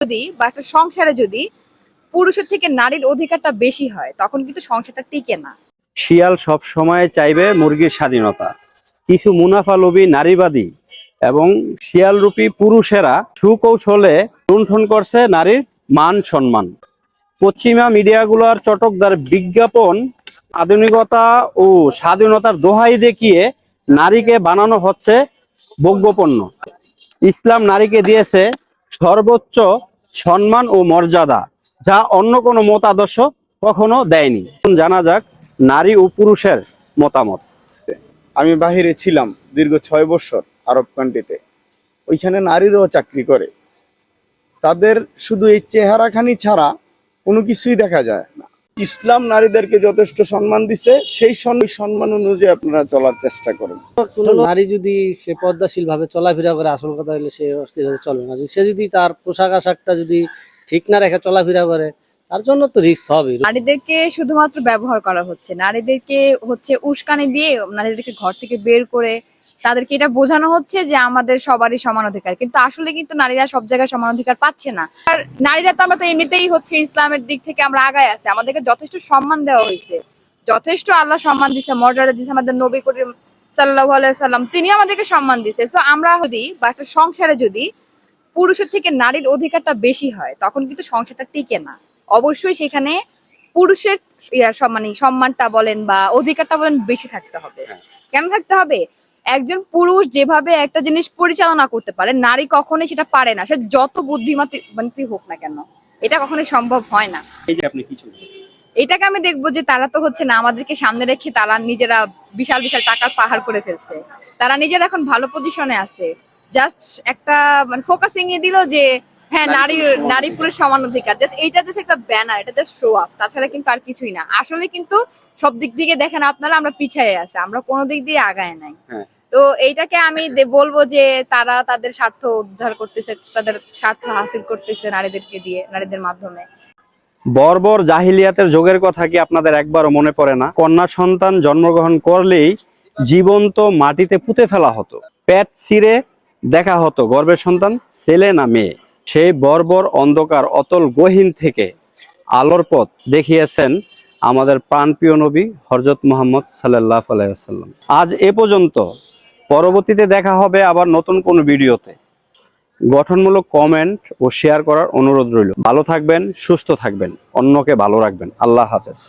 যদি বা একটা সংসারে যদি পুরুষের থেকে নারীর অধিকারটা বেশি হয়, তখন কিন্তু সংসারটা টিকে না। শিয়াল সব সময় চাইবে মুরগির স্বাধীনতা। কিছু মুনাফা লোভী নারীবাদী এবং শিয়ালরূপী পুরুষেরা সুকৌশলে লুণ্ঠন করছে নারীর মান সম্মান। পশ্চিমা মিডিয়াগুলোর চটকদার বিজ্ঞাপন আধুনিকতা ও স্বাধীনতার দোহাই দেখিয়ে নারীকে বানানো হচ্ছে ভোগ্যপণ্য ইসলাম নারীকে দিয়েছে সর্বোচ্চ সম্মান ও মর্যাদা যা অন্য কোনো মতাদর্শ কখনো দেয়নি। জানা যাক নারী ও পুরুষের মতামত। আমি বাহিরে ছিলাম দীর্ঘ ছয় বছর আরব কান্ট্রিতে ওইখানে নারীরাও চাকরি করে। তাদের শুধু এই চেহারাখানি ছাড়া কোনো কিছুই দেখা যায় ইসলাম নারীদেরকে যথেষ্ট সম্মান দিছে সেই সম্মান অনুযায়ী আপনারা চলার চেষ্টা করেন। কোনো নারী যদি সে পদ্মাশীল ভাবে চলাফেরা করে আসল কথা হলে সে অস্থির হয়ে চলবে না। সে যদি তার পোশাক আশাকটা যদি ঠিক না রেখে চলাফেরা করে তার জন্য তো রিস্ক হবে নারীদেরকে শুধুমাত্র ব্যবহার করা হচ্ছে। নারীদেরকে হচ্ছে উস্কানি দিয়ে নারীদেরকে ঘর থেকে বের করে তাদেরকে এটা বোঝানো হচ্ছে যে আমাদের সবারই সমান অধিকার। কিন্তু আসলে কিন্তু নারীরা সব জায়গায় সমান অধিকার পাচ্ছে না। আর নারীরা তো আমরা তো এমনিতেই হচ্ছে ইসলামের দিক থেকে আমরা আগায় আছে। আমাদেরকে যথেষ্ট সম্মান দেওয়া হয়েছে। যথেষ্ট আল্লাহ সম্মান দিছে মর্যাদা দিছে আমাদের নবী করিম সাল্লাহ সাল্লাম তিনি আমাদেরকে সম্মান দিছে। সো আমরা যদি বা একটা সংসারে যদি পুরুষের থেকে নারীর অধিকারটা বেশি হয় তখন কিন্তু সংসারটা টিকে না। অবশ্যই সেখানে পুরুষের মানে সম্মানটা বলেন বা অধিকারটা বলেন বেশি থাকতে হবে। কেন থাকতে হবে? একজন পুরুষ যেভাবে একটা জিনিস পরিচালনা করতে পারে নারী কখনোই সেটা পারে না। সে যত বুদ্ধিমতী মানে হোক না কেন এটা কখনোই সম্ভব হয় না। এই যে আপনি কিছু এটাকে আমি দেখব যে তারা তো হচ্ছে না আমাদেরকে সামনে রেখে তারা নিজেরা বিশাল বিশাল টাকার পাহাড় করে ফেলছে। তারা নিজেরা এখন ভালো পজিশনে আছে। জাস্ট একটা মানে ফোকাসিং এ দিল যে হ্যাঁ নারী নারী পুরুষ সমান অধিকার। জাস্ট এইটা জাস্ট একটা ব্যানার এটা জাস্ট শো আপ তাছাড়া কিন্তু আর কিছুই না। আসলে কিন্তু সব দিক থেকে দেখেন আপনারা আমরা পিছিয়ে আছে। আমরা কোনো দিক দিয়ে আগায় নাই। হ্যাঁ। তো এইটাকে আমি বলব যে তারা তাদের স্বার্থ উদ্ধার করতেছে, তাদের স্বার্থ হাসিল করতেছে নারীদেরকে দিয়ে, নারীদের মাধ্যমে। বর্বর জাহিলিয়াতের যোগের কথা কি আপনাদের একবারও মনে পড়ে না? কন্যা সন্তান জন্মগ্রহণ করলেই জীবন্ত মাটিতে পুঁতে ফেলা হতো, পেট ছিঁড়ে দেখা হতো গর্বের সন্তান, ছেলে না মেয়ে। সেই বর্বর অন্ধকার, অতল গহীন থেকে আলোর পথ দেখিয়েছেন আমাদের প্রাণপ্রিয় নবী হরজত মোহাম্মদ সাল্লাহ আলাইসাল্লাম আজ এ পর্যন্ত পরবর্তীতে দেখা হবে আবার নতুন কোনো ভিডিওতে। গঠনমূলক কমেন্ট ও শেয়ার করার অনুরোধ রইল। ভালো থাকবেন, সুস্থ থাকবেন। অন্যকে ভালো রাখবেন। আল্লাহ হাফেজ।